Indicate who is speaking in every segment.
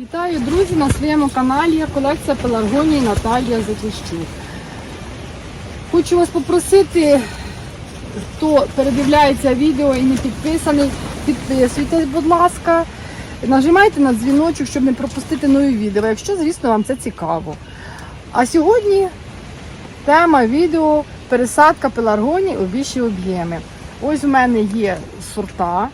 Speaker 1: Вітаю, друзі, на своєму каналі колекція пеларгонії Наталія Затищук. Хочу вас попросити, хто передивляється відео і не підписаний, підписуйтесь, будь ласка. Нажимайте на дзвіночок, щоб не пропустити нові відео, якщо, звісно, вам це цікаво. А сьогодні тема відео пересадка пеларгоній у більші об'єми. Ось у мене є сорта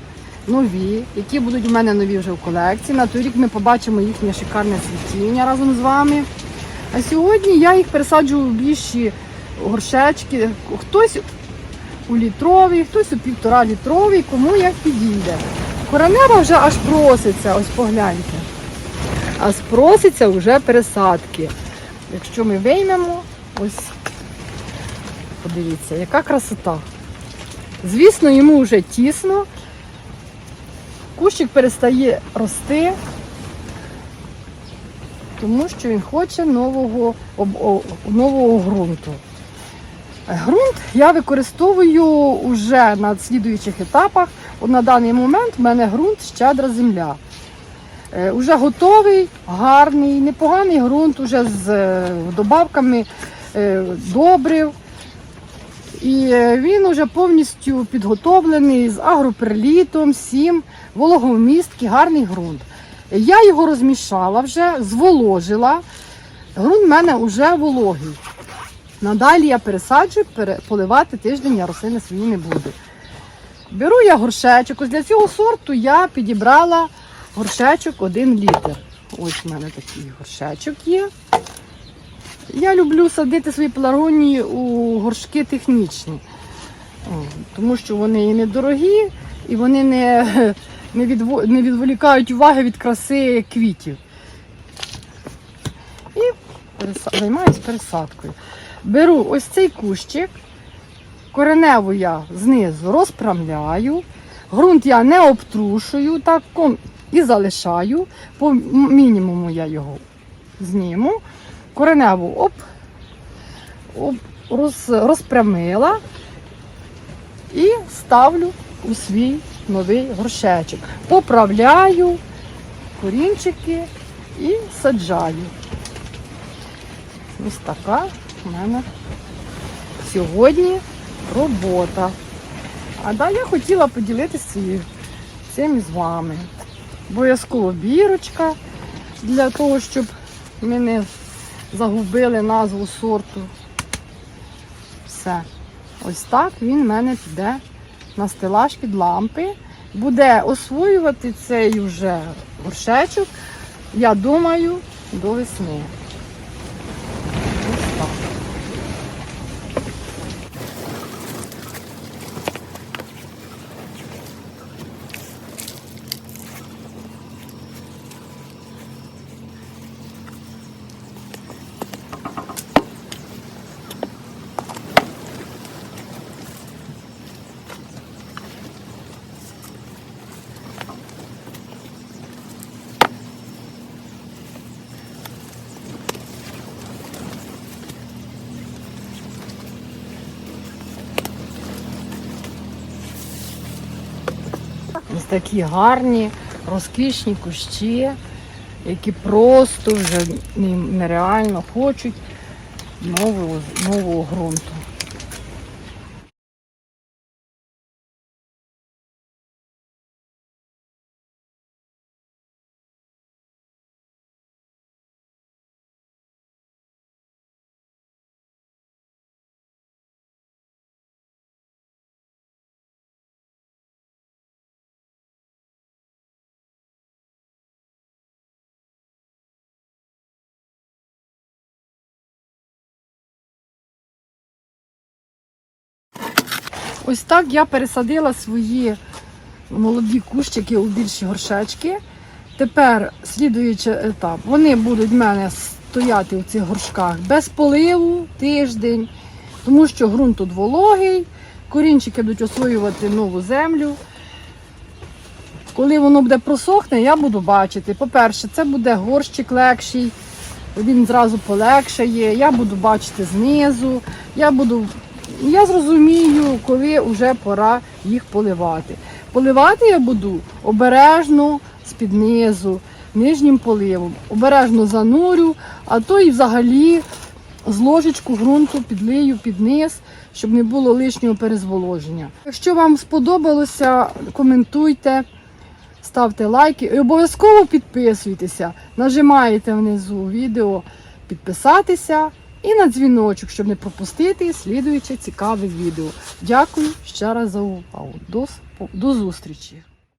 Speaker 1: нові, які будуть у мене нові вже в колекції. На той рік ми побачимо їхнє шикарне цвітіння разом з вами. А сьогодні я їх пересаджую у більші горшечки. Хтось у літровий, хтось у півтора літровий, кому як підійде. Коронева вже аж проситься, ось погляньте. Аж проситься вже пересадки. Якщо ми виймемо, ось подивіться, яка красота. Звісно, йому вже тісно. Кущик перестає рости, тому що він хоче нового, нового ґрунту. Грунт я використовую вже на слідуючих етапах. На даний момент в мене ґрунт щедра земля. Е, Уже готовий, гарний, непоганий ґрунт, уже з е, добавками е, добрив. І е, він вже повністю підготовлений з агроперлітом, всім, вологомісткий, гарний ґрунт. Я його розмішала вже, зволожила. Ґрунт в мене вже вологий. Надалі я пересаджую, поливати тиждень я рослини свої не буду. Беру я горшечок. Ось для цього сорту я підібрала горшечок 1 літр. Ось в мене такий горшечок є. Я люблю садити свої пеларгонії у горшки технічні, тому що вони і недорогі, і вони не, не, відво, не відволікають уваги від краси квітів. І займаюся пересадкою. Беру ось цей кущик, кореневу я знизу розправляю, ґрунт я не обтрушую, так і залишаю. По мінімуму я його зніму. Кореневу оп, оп, роз, розпрямила і ставлю у свій новий горшечок. Поправляю корінчики і саджаю. Ось така в мене сьогодні робота. А да, я хотіла поділитися цим з вами. Обов'язково бірочка для того, щоб ми не загубили назву сорту. Все. Ось так він в мене піде на стелаж під лампи. Буде освоювати цей вже горшечок, я думаю, до весни. Такі гарні, розкішні кущі, які просто вже нереально хочуть нового, нового ґрунту. Ось так я пересадила свої молоді кущики у більші горшечки. Тепер слідуючий етап. Вони будуть в мене стояти у цих горшках без поливу тиждень, тому що ґрунт тут вологий, корінчики будуть освоювати нову землю. Коли воно буде просохне, я буду бачити. По-перше, це буде горщик легший, він зразу полегшає, я буду бачити знизу, я буду. Я зрозумію, коли вже пора їх поливати. Поливати я буду обережно з-під низу. нижнім поливом. Обережно занурю, а то і взагалі з ложечку ґрунту підлию під низ, щоб не було лишнього перезволоження. Якщо вам сподобалося, коментуйте, ставте лайки і обов'язково підписуйтеся. Нажимаєте внизу відео підписатися і на дзвіночок, щоб не пропустити слідуюче цікаве відео. Дякую ще раз за увагу. До, до зустрічі!